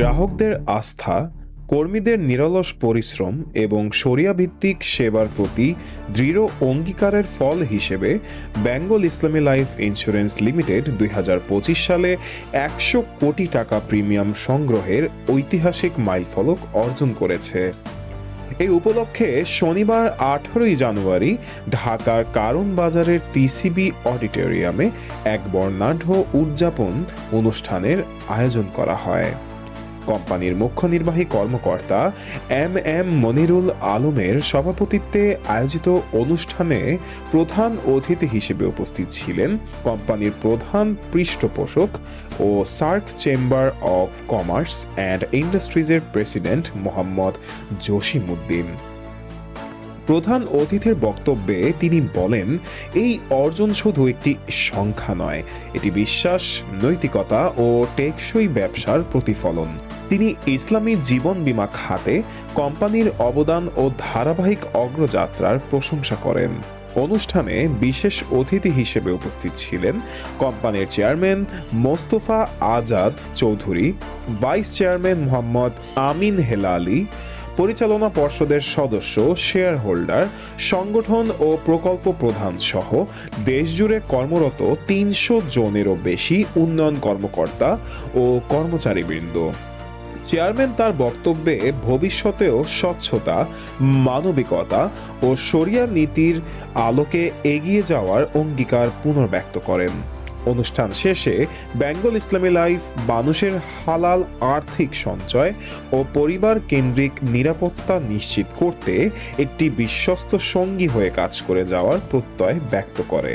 গ্রাহকদের আস্থা, কর্মীদের নিরলস পরিশ্রম এবং ভিত্তিক সেবার প্রতি দৃঢ় অঙ্গীকারের ফল হিসেবে বেঙ্গল ইসলামী লাইফ ইন্স্যুরেন্স লিমিটেড দুই হাজার পঁচিশ সালে একশো কোটি টাকা প্রিমিয়াম সংগ্রহের ঐতিহাসিক মাইলফলক অর্জন করেছে। এই উপলক্ষে শনিবার আঠারোই জানুয়ারি ঢাকার কারণ বাজারের টিসিবি অডিটোরিয়ামে এক বর্ণাঢ্য উদযাপন অনুষ্ঠানের আয়োজন করা হয়। কোম্পানির মুখ্য নির্বাহী কর্মকর্তা এম এম মনিরুল আলমের সভাপতিত্বে আয়োজিত অনুষ্ঠানে প্রধান অতিথি হিসেবে উপস্থিত ছিলেন কোম্পানির প্রধান পৃষ্ঠপোষক ও SAARC chamber of commerce and ইন্ডাস্ট্রিজের president Mohammad Jasimuddin. প্রধান অতিথির বক্তব্যে তিনি বলেন, এই অর্জন শুধু একটি সংখ্যা নয়, এটি বিশ্বাস, নৈতিকতা ও টেকসই ব্যবসার প্রতিফলন। তিনি ইসলামী জীবন বীমা খাতে কোম্পানির অবদান ও ধারাবাহিক অগ্রযাত্রার প্রশংসা করেন। অনুষ্ঠানে বিশেষ অতিথি হিসেবে উপস্থিত ছিলেন কোম্পানির chairman Mostafa Azad Chowdhury, vice chairman Mohammad Amin Helali, পরিচালনা পর্ষদের সদস্য শেয়ার হোল্ডার সংগঠন ও প্রকল্প প্রধান সহ দেশজুড়ে কর্মরত তিনশো জনেরও বেশি উন্নয়ন কর্মকর্তা ও কর্মচারীবৃন্দ। চেয়ারম্যান তার বক্তব্যে ভবিষ্যতেও স্বচ্ছতা, মানবিকতা ও শরিয়া নীতির আলোকে এগিয়ে যাওয়ার অঙ্গীকার পুনর্ব্যক্ত করেন। অনুষ্ঠান শেষে বেঙ্গল ইসলামী লাইফ, মানুষের হালাল আর্থিক সঞ্চয় ও পরিবার কেন্দ্রিক নিরাপত্তা নিশ্চিত করতে একটি বিশ্বস্ত সঙ্গী হয়ে কাজ করে যাওয়ার প্রত্যয় ব্যক্ত করে।